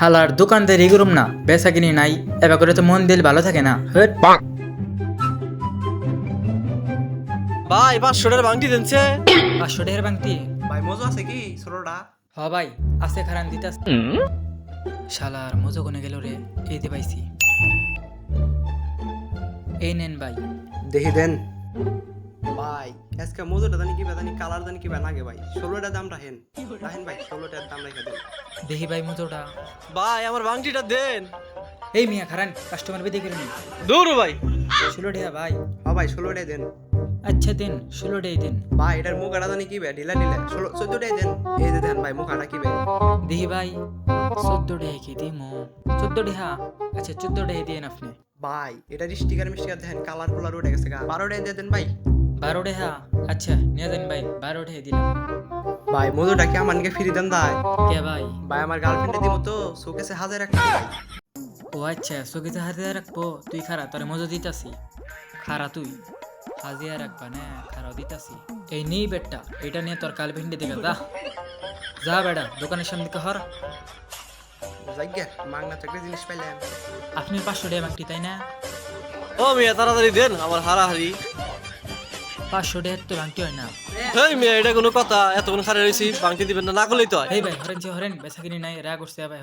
হালার দোকানদারি করুম না বেচা কিনি নাই এবার করে তো মন দিল ভালো থাকে না। ভাই পাঁচশো টাকার বাংটি দিনছে। পাঁচশো টাকার বাংতি ভাই মজা আছে কি ছোটটা? হ ভাই আছে খারান দিতাস শালার মজো কোনে গেল রে? এই দে পাইছি। এই নেন ভাই। দেখি দেন। ভাই আজকে মজুরটা জানি কি জানি কালার জানি কি লাগে ভাই। ষোলোটা দাম রাখেন। রাখেন ভাই ষোলোটার দাম রেখে দেন। দেখি ভাই মজোটা ভাই আমার বাংটিটা দেন। এই মিয়া খারান কাস্টমার বেদে করে দূর ভাই। ষোলো টাকা ভাই। হ্যাঁ ভাই ষোলোটাই দেন। আচ্ছা দেন ষোলো টাই দেন। ভাই এটার মুখ আটা জানি কি ভাই ঢিলা ঢিলা। ষোলো চোদ্দটাই দেন। এই যে দেন ভাই মুখ আটা কি ভাই দেখি ভাই চোদ্দ টাকা কি দিমো? চোদ্দ টাকা আচ্ছা চোদ্দ টাকা দিয়ে আপনি। ভাই এটা স্টিকার মিস্টিকার দেখেন কালার কুলার উঠে গেছে গা। বারোটাই দিয়ে দেন ভাই। বারো টাকা আচ্ছা নিয়ে দেন ভাই বারো টাকা দিলাম। ভাই মজুরটা কি আমার নিকে ফিরি দেন দায় কে ভাই? ভাই আমার গার্লফ্রেন্ডে দিব তো শোকেসে হাজার একটা ও আচ্ছা চকিতে হাজার রাখব। তুই খারা তোর মজা দিতাছি। খারা তুই হাজিয়া রাখবা না খারাও দিতাছি। এই নেই বেটটা এটা নিয়ে তোর কাল ভিন্ডি দিকে যা। যা বেটা দোকানের সামনে দিকে হর। জায়গা মাংনা চাকরি জিনিস পাইলাম। আপনি পাঁচশো টাকা বাকি তাই না? ও মিয়া তাড়াতাড়ি দেন আমার হারাহারি। পাঁচশো টাকা তো বাকি হয় না। এই মেয়ে এটা কোনো কথা? এতক্ষণ খারে রয়েছি বাংটি দিবেন না না করলেই তো হয়। এই ভাই হরেন হরেন বেচা কিনি নাই রাগ করছে ভাই।